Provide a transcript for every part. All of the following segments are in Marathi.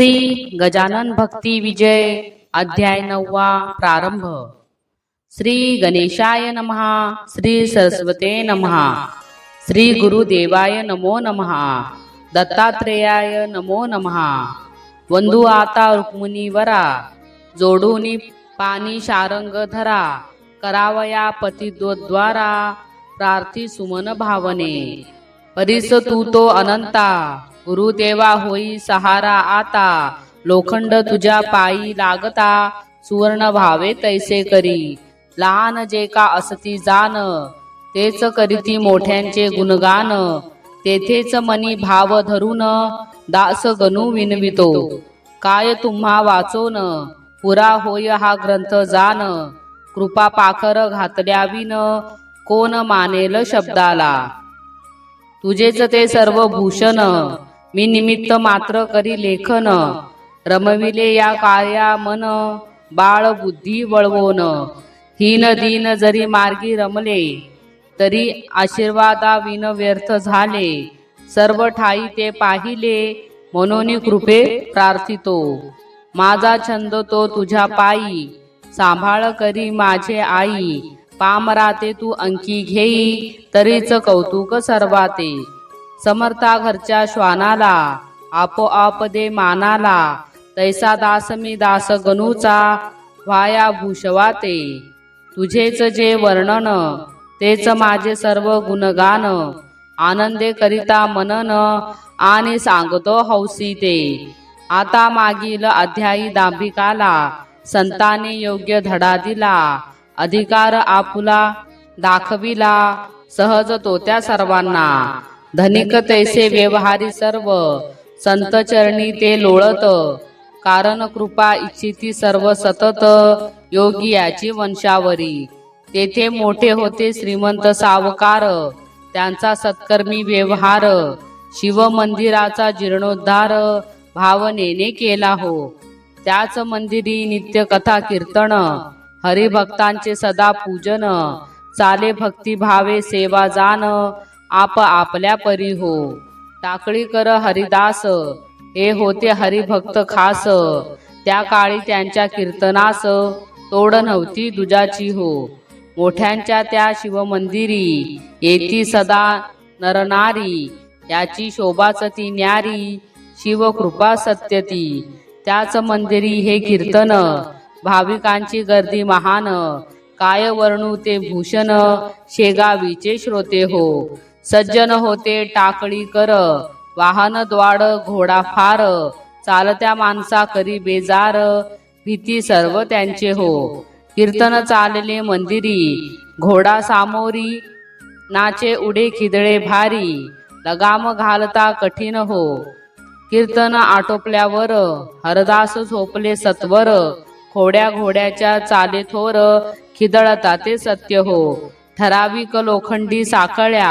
श्री गजानन भक्ती विजय अध्याय नववा प्रारंभ. श्री गणेशाय नमहा श्री सरस्वते नमहा श्री गुरुदेवाय नमो नमहा दत्तात्रेयाय नमो नमहा. वंदू आता रुक्मिणीवरा जोडूनी पाणी शारंग धरा करावया पतिद्वद्वारा प्रार्थी सुमन भावने. परिस तू तो अनंता गुरुदेवा होई सहारा आता लोखंड तुझ्या पायी लागता सुवर्ण भावे तैसे करी. लहान जे का असती जाण तेच करीती मोठ्यांचे गुणगान तेथेच मनी भाव धरून दास गणू विनवितो. काय तुम्हा वाचोन पुरा होय हा ग्रंथ जान कृपा पाखर घातल्या विन कोण मानेल शब्दाला. तुझेच ते सर्व भूषण मी निमित्त मात्र करी लेखन. रमविले या कार्या मन बाळ बुद्धी वळवोन. हीन दीन जरी मार्गी रमले तरी आशीर्वादा विन व्यर्थ झाले. सर्व ठाई ते पाहिले म्हणून कृपे प्रार्थितो. माझा छंद तो तुझ्या पायी. सांभाळ करी माझे आई. पामराते तू अंकी घेई तरीच कौतुक सर्वाते. समर्था घरच्या श्वानाला आपोआप दे मानाला. तैसा दास मी दास गणूचा व्हाया भूषवाते. तुझेच जे वर्णन तेच माझे सर्व गुणगान. आनंदे करिता मनन आणि सांगतो हौसी ते. आता मागील अध्यायी दांभिकाला संताने योग्य धडा दिला. अधिकार आपुला दाखविला सहज तो त्या सर्वांना. धनिक तैसे व्यवहारी सर्व संत चरणी ते लोळत. कारण कृपा इच्छिती सर्व सतत योगी याची वंशावरी. तेथे मोठे होते श्रीमंत सावकार त्यांचा सत्कर्मी व्यवहार. शिव मंदिराचा जीर्णोद्धार भावनेने केला हो. त्याच मंदिरी नित्य कथा कीर्तन हरिभक्तांचे सदा पूजन चाले भक्ती भावे सेवा जाण आप आपल्या परी हो. टाकळी कर हरिदास. हे होते हरिभक्त खास. त्या काळी त्यांच्या कीर्तनास तोड नव्हती दुजाची हो. मोठ्यांच्या त्या शिवमंदिरी येती सदा नरनारी. याची शोभाच ती न्यारी शिवकृपा सत्यती त्याच मंदिरी हे कीर्तन भाविकांची गर्दी महान. काय वर्णू ते भूषण शेगावीचे श्रोते हो. सज्जन होते टाकळी कर वाहन द्वाड घोडा फार चालत्या माणसा करी बेजार भीती सर्व त्यांचे हो. कीर्तन चालले मंदिरी घोडा सामोरी नाचे उडे खिदळे भारी लगाम घालता कठीण हो. कीर्तन आटोपल्यावर हरदास झोपले सत्वर खोड्या घोड्याच्या चाले थोर खिदळता ते सत्य हो. ठराविक लोखंडी साखळ्या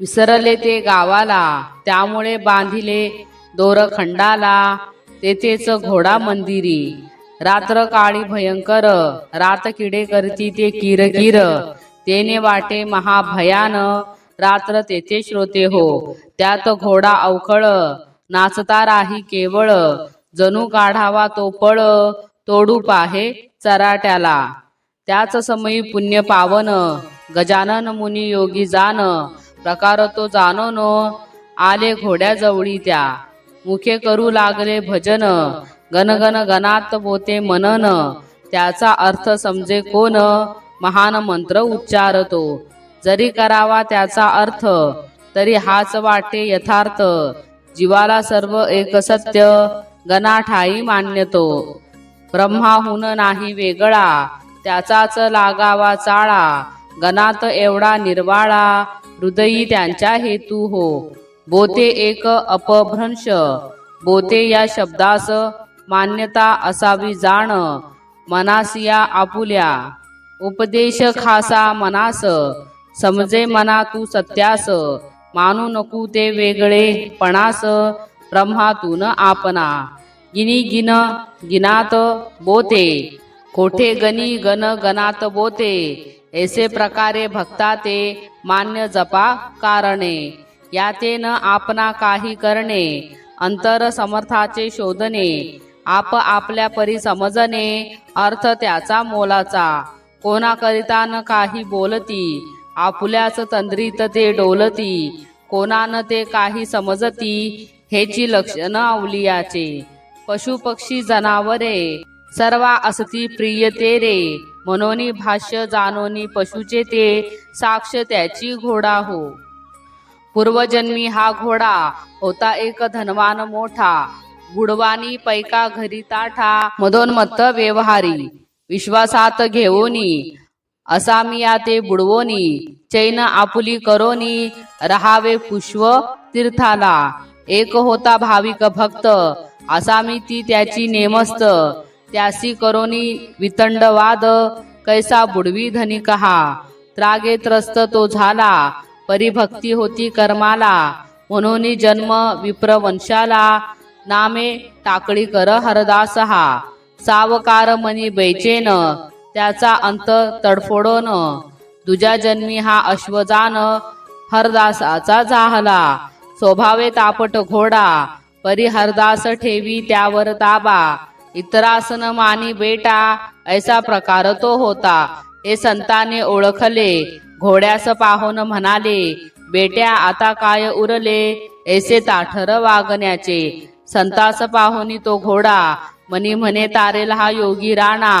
विसरले ते गावाला. त्यामुळे बांधिले दोरखंडाला. तेथेच घोडा मंदिरी रात्र काळी भयंकर. रात किडे करती ते किर किर तेने वाटे महाभयान. रात्र तेथे श्रोते हो. त्यात घोडा अवखळ. नाचता राही केवळ. जणू काढावा तो पळ. तोडू पाहे चराट्याला. त्याच समयी पुण्य पावन. गजानन मुनी योगी जान. प्रकार तो जाणो नो आले घोड्याजवळी त्या. मुखे करू लागले भजन. गणगण गणात बोते मनन. त्याचा अर्थ समजे कोण? महान मंत्र उच्चारतो. जरी करावा त्याचा अर्थ तरी हाच वाटे यथार्थ. जीवाला सर्व एक सत्य गणाठाई मान्यतो. ब्रह्माहून नाही वेगळा. त्याचाच लागावा चाळा. गणात एवढा निर्वाळा. हृदयी त्यांच्या हेतू हो. बोते एक अपभ्रंश. बोते या शब्दास मान्यता असावी जाण. मनासिया आपुल्या. उपदेश खासा मनास. समजे मना तू सत्यास. मानू नकू ते वेगळे पणास. ब्रह्मातून आपणा गिनी गिन गिनात बोते. कोठे गणी गण गनात बोते. ऐसे प्रकारे भक्ता ते मान्य जपा कारणे। याते न आपणा काही करणे। अंतर समर्थाचे शोधणे। आप आपल्या परी समजणे। अर्थ त्याचा मोलाचा। कोणाकरिता न काही बोलती। आपुल्याच तंद्रीत ते डोलती। कोणान ते काही समजती। हेची लक्षण अवलियाचे। पशु पक्षी जनावरे। सर्वा असती प्रिय ते रे मनोनी भाष्य जानोनी पशुचे ते साक्ष त्याची घोडा हो. पूर्वजन्मी हा घोडा होता एक धनवान मोठा. बुडवानी पैका घरी ताठा मदोन्मत्त व्यवहारी. विश्वासात घेऊनी असा मिया ते बुडवोनी चैन आपुली करोनी रहावे पुष्व तीर्थाला. एक होता भाविक भक्त असा मी ती त्याची नेमस्त. त्यासी करोनी वितंडवाद कैसा बुडवी धनी कहा? त्रागे त्रस्त तो झाला परिभक्ती होती कर्माला. म्हणून जन्म विप्रवंशाला नामे टाकळी कर हरदास हा सावकार मनी बैचेन त्याचा अंत तडफोडोन. तुझ्या जन्मी हा अश्वजान हरदासाचा जाहला. स्वभावे तापट घोडा परी हरदास ठेवी त्यावर ताबा. इतरासन मानी बेटा ऐसा प्रकार तो होता. हे संताने ओळखले. घोड्यास पाहून म्हणाले बेट्या आता काय उरले? ऐसे ताठर वागण्याचे. संतास पाहुनी तो घोडा मनी म्हणे तारेल हा योगी राणा.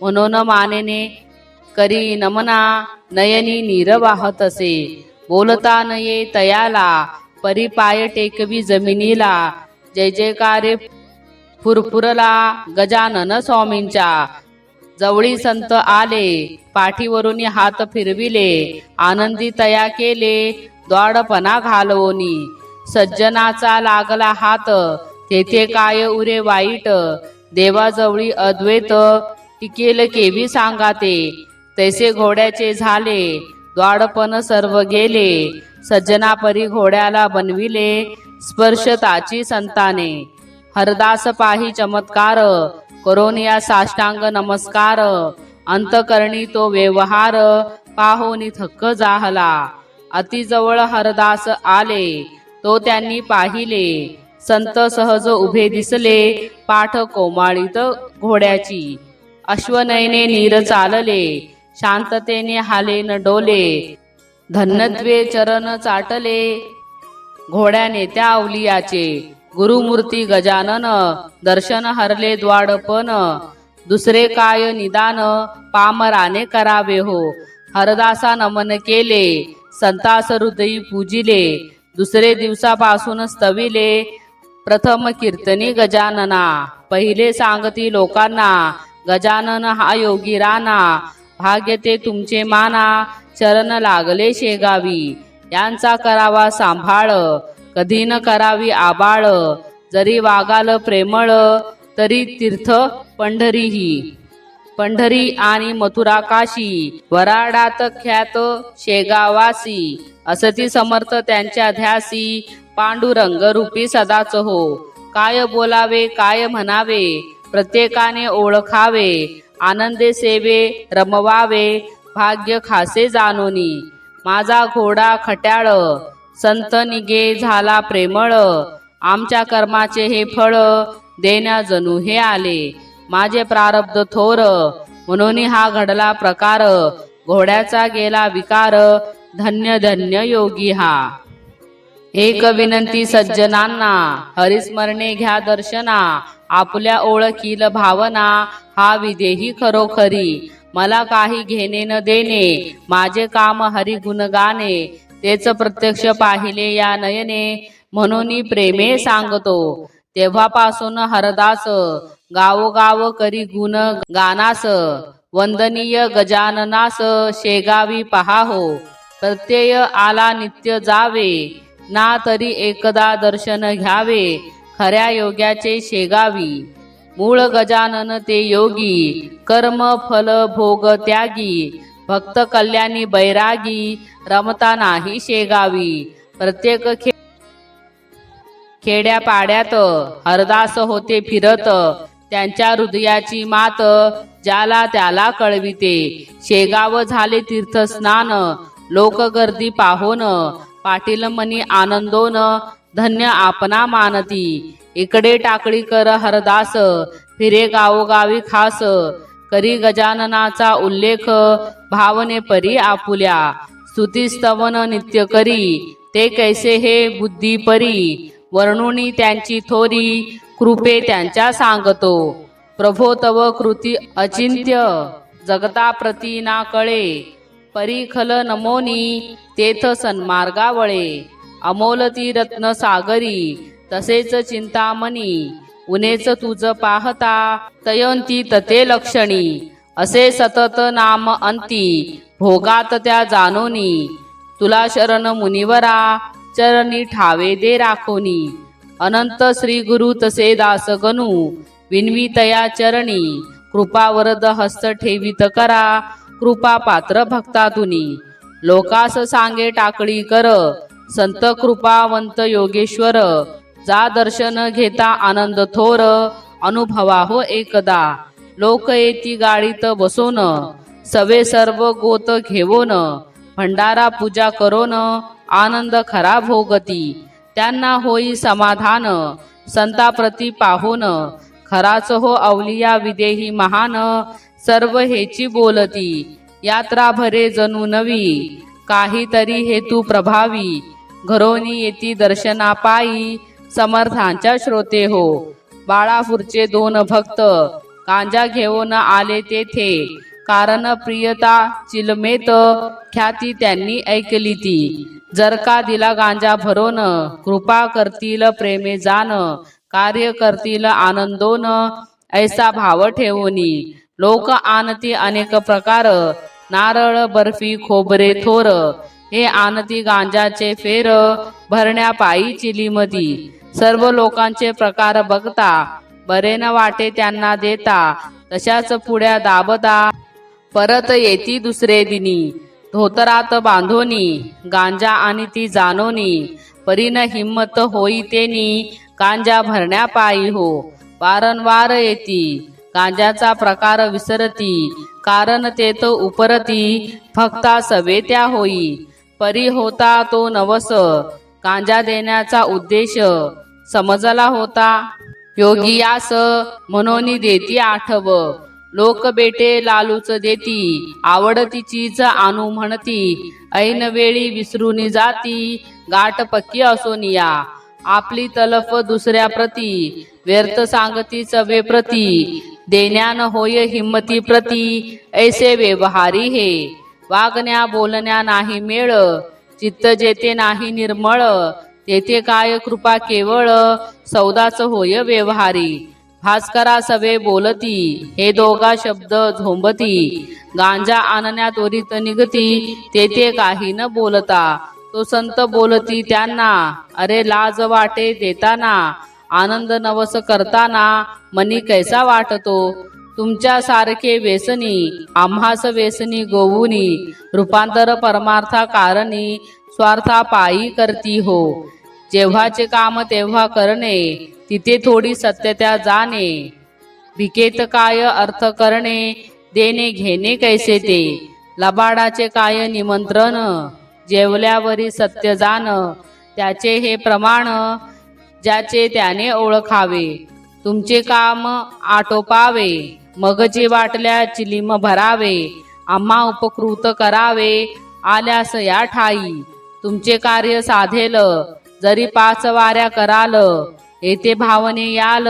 म्हणून मानेने करी नमना नयनी नीर वाहत असे बोलता नये तयाला परी पाय टेकवी जमिनीला. जय जयकारे फुरफुरला गजानन स्वामींच्या. जवळी संत आले पाठीवरून हात फिरविले आनंदी तया केले द्वाडपणा घालवोनी. सज्जनाचा लागला हात तेथे काय उरे वाईट. देवाजवळी अद्वैत टिकेल केवी सांगाते. तैसे घोड्याचे झाले द्वाडपण सर्व गेले. सज्जना परी घोड्याला बनविले स्पर्शताची संताने. हरदास पाही चमत्कार करोनिया साष्टांग नमस्कार अंतकरणी तो व्यवहार पाहोनी थक्क जाहला. अतिजवळ हरदास आले तो त्यांनी पाहिले. संत सहज उभे दिसले पाठ कोमाळीत घोड्याची. अश्वनयने नीर चालले शांततेने हाले न डोले. धन्यत्वे चरण चाटले घोड्याने त्या अवलियाचे गुरुमूर्ती गजानन दर्शन हरले द्वाडपण दुसरे काय निदान? पामराने करावे हो. हरदासा नमन केले संतास हृदयी पूजिले दुसरे दिवसापासून स्तविले. प्रथम कीर्तनी गजानना पहिले सांगती लोकांना गजानन हा योगी राणा भाग्य ते तुमचे माना चरण लागले शेगावी. यांचा करावा सांभाळ कधी न करावी आबाळ जरी वागाल प्रेमळ तरी तीर्थ पंढरीही. पंढरी आणि मथुरा काशी वराडात ख्यात शेगावासी. असती समर्थ त्यांच्या ध्यासी पांडुरंग रूपी सदाच हो. काय बोलावे काय म्हणावे प्रत्येकाने ओळखावे आनंदे सेवे रमवावे भाग्य खासे जानोनी माझा घोडा खट्याळ संत निगे झाला प्रेमळ. आमच्या कर्माचे हे फळ देण्या जणू हे आले. माझे प्रारब्ध थोर. म्हणून हा घडला प्रकार. घोड्याचा गेला विकार. धन्य धन्य योगी हा. एक विनंती सज्जनांना. हरिस्मरणे घ्या दर्शना. आपल्या ओळखील भावना. हा विदेही खरोखरी. मला काही घेणे न देणे. माझे काम हरि गुण गाणे तेच प्रत्यक्ष पाहिले या नयने म्हणून प्रेमे सांगतो. तेव्हापासून हरदास गावोगाव करी गुण गानास वंदनीय गजाननास शेगावी पहा हो प्रत्यय आला नित्य जावे ना तरी एकदा दर्शन घ्यावे खऱ्या योग्याचे शेगावी. मूळ गजानन ते योगी कर्म फल भोग त्यागी भक्त कल्याणी बैरागी रमता नाही शेगावी. प्रत्येक खे खेड्या पाड्यात हरदास होते फिरत. त्यांच्या हृदयाची मात ज्याला त्याला कळविते. शेगाव झाले तीर्थस्नान लोक गर्दी पाहोन. पाटील मनी आनंदोन धन्य आपणा मानती. इकडे टाकळी कर हरदास. फिरे गावोगावी खास. करी गजाननाचा उल्लेख भावने परी आपुल्या. स्तवन नित्य करी ते कैसे हे बुद्धी परी. वर्णुनी त्यांची थोरी कृपे त्यांच्या सांगतो. प्रभो तव कृती अचिंत्य जगता प्रती ना कळे. परीखल नमोनी तेथ सन्मार्गावळे. अमोल ती रत्न सागरी तसेच चिंतामणी. उनेच तुझ पाहता तयंती तते लक्षणी. असे सतत नाम अंती भोगात त्या जानोनी तुला शरण मुनिवरा चरणी ठावे दे राखोनी. अनंत श्री गुरु तसे दास गणू विनवितया चरणी. कृपावरद हस्त ठेवित करा कृपा पात्र भक्ता तुनी लोकास सांगे टाकळी कर संत कृपावंत योगेश्वर. जा दर्शन घेता आनंद थोर अनुभवा हो एकदा. लोक येती गाडीत बसोन सवे सर्व गोत घेवोन भंडारा पूजा करोन आनंद खरा भोगती. त्यांना होई समाधान संताप्रती पाहोन खराच हो अवलिया विदेही महान सर्व हेची बोलती. यात्रा भरे जणू नवी काहीतरी हेतू प्रभावी. घरोनी येती दर्शना पायी समर्थांच्या श्रोते हो. बाळापूरचे दोन भक्त गांजा घेऊन आले तेथे. कारण प्रियता चिलमेत ख्याती त्यांनी ऐकली ती. जर का दिला गांजा भरोन कृपा करतील प्रेमे जान कार्य करतील आनंदोन ऐसा भाव ठेवोनी. लोक आणती अनेक प्रकार नारळ बर्फी खोबरे थोर. हे आणती गांजाचे फेर भरण्या पायी चिलीमधी सर्व लोकांचे प्रकार बघता बरे न वाटे त्यांना देता तशाच पुढ्या दाबता. परत येती दुसरे दिनी धोतरात बांधोनी गांजा आणि ती जानोनी परीन हिम्मत होई तेनी गांजा भरण्या पायी हो. वारंवार येती गांजाचा प्रकार विसरती कारण ते तो उपरती फक्ता सवेत्या होई. परी होता तो नवस गांजा देण्याचा उद्देश समजला होता. योगियास म्हणून देती आठव. लोक बेटे लालूच देती आवडती चीज आणू म्हणती. ऐन वेळी विसरून जाती गाठ पक्की असोनिया आपली तलफ दुसऱ्या प्रती व्यर्थ सांगती चवे प्रती देण्यान होय हिंमती प्रती ऐसे व्यवहारी हे. वागण्या बोलण्या नाही मेळ चित्त जेथे नाही निर्मळ तेथे काय कृपा केवळ? सौदाच होय व्यवहारी. भास्करा सवे बोलती हे दोघा शब्द झोंबती. गांजा आणण्या त्वरित निघती तेथे काही न बोलता. तो संत बोलती त्यांना अरे लाज वाटे देताना आनंद नवस करताना मनी कैसा वाटतो? तुमच्या सारखे व्यसनी आम्हास व्यसनी गोवुनी रूपांतर परमार्था कारणी स्वार्था पायी करती हो. जेव्हाचे काम तेव्हा करणे तिथे थोडी सत्यता जाणे. भिकेत काय अर्थ करणे देणे घेणे कैसे ते? लबाडाचे काय निमंत्रण जेवल्यावरी सत्य जाण त्याचे हे प्रमाण ज्याचे त्याने ओळखावे. तुमचे काम आटोपावे मग जे वाटल्या चिलीम भरावे आम्हा उपकृत करावे आल्यास या ठाई. तुमचे कार्य साधेल जरी पाच वाऱ्या कराल येथे भावने याल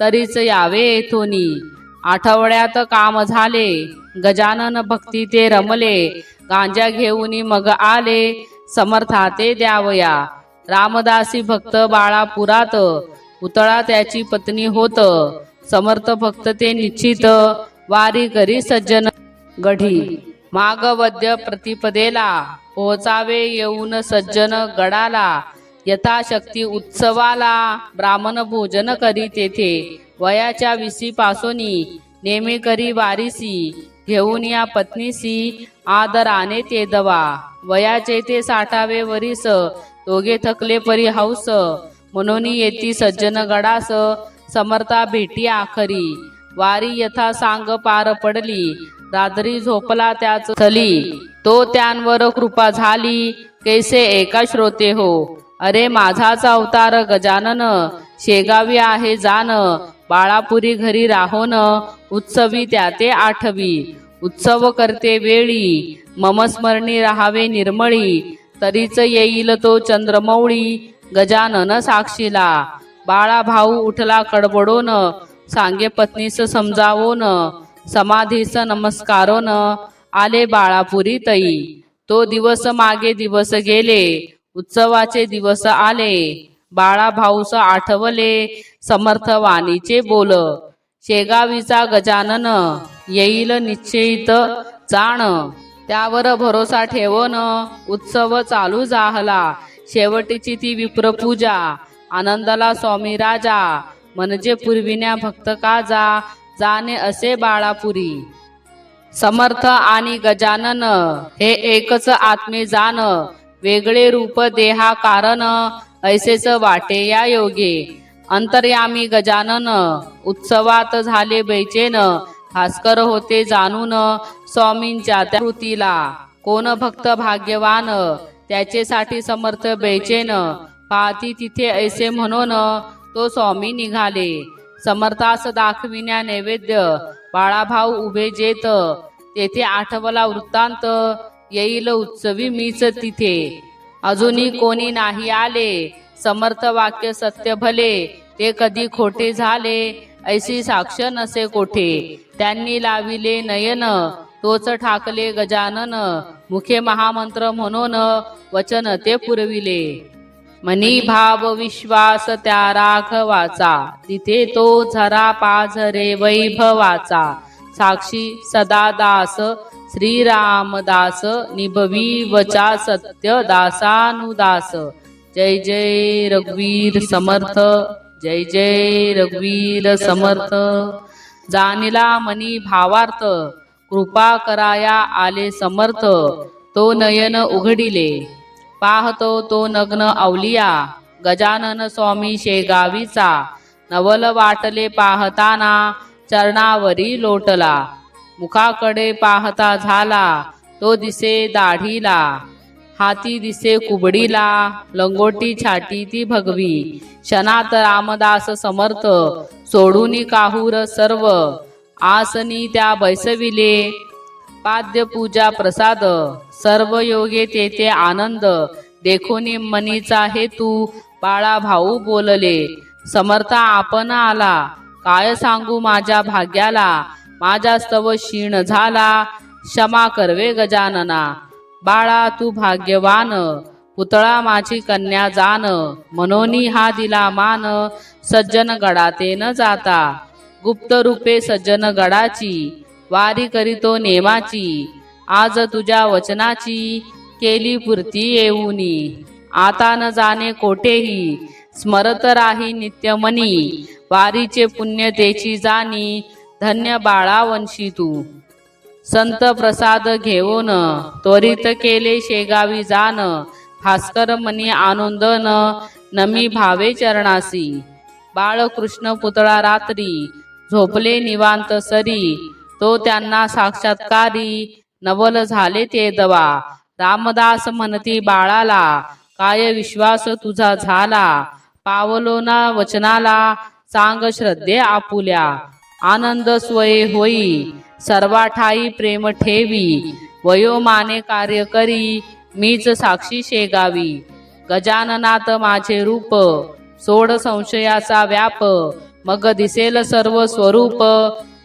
तरीच यावे येथोनी. आठवड्यात काम झाले गजानन भक्ती ते रमले गांजा घेऊन मग आले समर्था ते द्यावया. रामदासी भक्त बाळापुरात पुतळा त्याची पत्नी होत. समर्थ फक्त ते निश्चित. वारी करी सज्जन गढी. मागवद्य प्रतिपदेला. पोहोचावे येऊन सज्जन गडाला. यथाशक्ती उत्सवाला ब्राह्मण भोजन करी तेथे. वयाच्या विसी पासोनी नेमे करी वारीसी. घेऊन या पत्नीसी आदराने ते दवा. वयाचे ते साठावे वरीस. दोघे थकले परी हौस म्हणून येती सज्जन गडास समर्था भेटी आखरी. वारी यथा सांग पार पडली रात्री झोपला त्याच चली तो त्यांवर कृपा झाली कैसे एका श्रोते हो? अरे माझाच अवतार गजानन शेगावी आहे जान बाळापुरी घरी राहोन उत्सवी त्या ते आठवी. उत्सव करते वेळी ममस्मरणी राहावे निर्मळी तरीच येईल तो चंद्रमौळी गजानन साक्षीला. बाळा भाऊ उठला कडबडोन सांगे पत्नीस समजावोन समाधीस नमस्कारोन आले बाळापुरी तई. तो दिवस मागे दिवस गेले उत्सवाचे दिवस आले. बाळा भाऊस आठवले समर्थ वाणीचे बोल. शेगावीचा गजानन येईल निश्चित जाण. त्यावर भरोसा ठेवून उत्सव चालू जाहला. शेवटीची ती विप्रपूजा. आनंदाला स्वामी राजा. म्हणजे पुरविण्या भक्त काजा जाणे असे बाळापुरी. समर्थ आणि गजानन हे एकच आत्मे जाण. वेगळे रूप देहा कारण ऐसेच वाटे या योगे. अंतर्यामी गजानन उत्सवात झाले बैचेन. भास्कर होते जाणून स्वामींच्या त्या कृतीला. कोण भक्त भाग्यवान? त्याचेसाठी समर्थ बैचेन. पाहती तिथे ऐसे म्हणून तो स्वामी निघाले. समर्थास दाखविण्या नैवेद्य. बाळाभाऊ उभे जेत. तेथे आठवला वृत्तांत. येईल उत्सवी मीच तिथे. अजूनही कोणी नाही आले. समर्थ वाक्य सत्य भले. ते कधी खोटे झाले. ऐशी साक्ष नसे कोठे. त्यांनी लाविले नयन. तोच ठाकले गजानन. मुखे महामंत्र म्हणून वचन ते पुरविले. मनी भाव विश्वास त्या राघवाचा तिथे तो झरा पाझरे वैभवाचा. साक्षी सदा दास श्रीरामदास निभवी वचा सत्य दासानुदास. जय जय रघुवीर समर्थ जय जय रघुवीर समर्थ. जाणीला मनी भावार्थ कृपा कराया आले समर्थ तो नयन उघडिले. पाहतो तो नग्न अवलिया गजानन स्वामी शेगावीचा. नवल वाटले पाहताना चरणावरी लोटला. मुखाकडे पाहता झाला तो दिसे दाढीला. हाती दिसे कुबडीला लंगोटी छाटी ती भगवी. क्षणात रामदास समर्थ सोडून काहूर सर्व. आसनी त्या बैसविले. पाद्य पूजा प्रसाद सर्व योगे तेथे आनंद. देखोनी मनीचा हेतू बाळा भाऊ बोलले. समर्था आपण आला. काय सांगू माझ्या भाग्याला? माझा स्तव क्षीण झाला. क्षमा करवे गजानना. बाळा तू भाग्यवान. पुतळा माझी कन्या जान. मनोनी हा दिला मान. सज्जन गडाते न जाता. गुप्त रूपे सज्जन गडाची वारी करीतो नेमाची आज तुझ्या वचनाची केली पूर्ती येऊनी. आता न जाणे कोठेही स्मरत राही नित्यमनी वारीचे पुण्यतेची जाणी धन्य बाळा वंशी तू. संत प्रसाद घेऊन त्वरित केले शेगावी जान भास्कर मनी आनंदन नमी भावे चरणासी. बाळकृष्ण पुतळा रात्री झोपले निवांत सरी. तो त्यांना साक्षात्कारी नवल झाले ते दवा. रामदास म्हणती बाळाला काय विश्वास तुझा झाला? पावलो ना वचनाला सांग श्रद्धे आपुल्या. आनंद स्वये होई सर्वाठाई प्रेम ठेवी. वयोमाने कार्य करी मीच साक्षी शेगावी. गजाननाथ माझे रूप सोड संशयाचा व्याप. मग दिसेल सर्व स्वरूप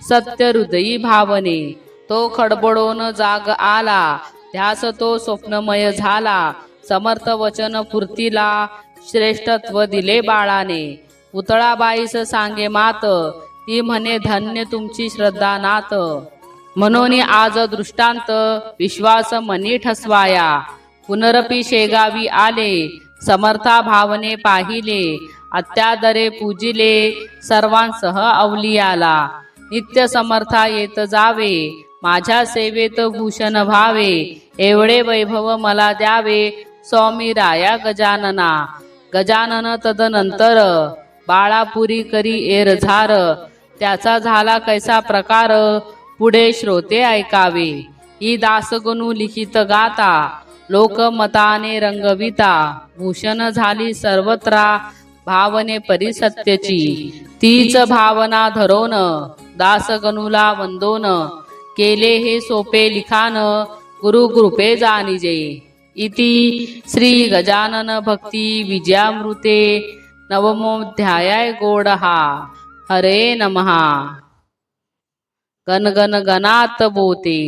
सत्य हृदयी भावने. तो खडबडून जाग आला. ध्यास तो स्वप्नमय झाला. समर्थ वचन पूर्तीला श्रेष्ठत्व दिले बाळाने. पुतळाबाईस सांगे मात. ती म्हणे धन्य तुमची श्रद्धा नात. म्हणून आज दृष्टांत विश्वास मनी ठसवाया. पुनरपी शेगावी आले. समर्था भावने पाहिले. अत्यादरे पूजिले सर्वांसह अवलियाला. नित्य समर्था येत जावे माझ्या सेवेत भूषण भावे एवढे वैभव मला द्यावे स्वामी राया गजानना. गजानन तदनंतर बाळापुरी करी एर झार त्याचा झाला कैसा प्रकार पुढे श्रोते ऐकावे. ही दासगणू लिखित गाता लोकमताने रंगविता भूषण झाली सर्वत्रा भावने परिसत्यची. तीच भावना धरोन दासगणूला वंदोन. केले हे सोपे लिखाण गुरु कृपे जाणिजे. इति श्री गजानन भक्ती विजयामृते नवमोध्याय गोडहा. हरे नमहा गन गण गणात बोते.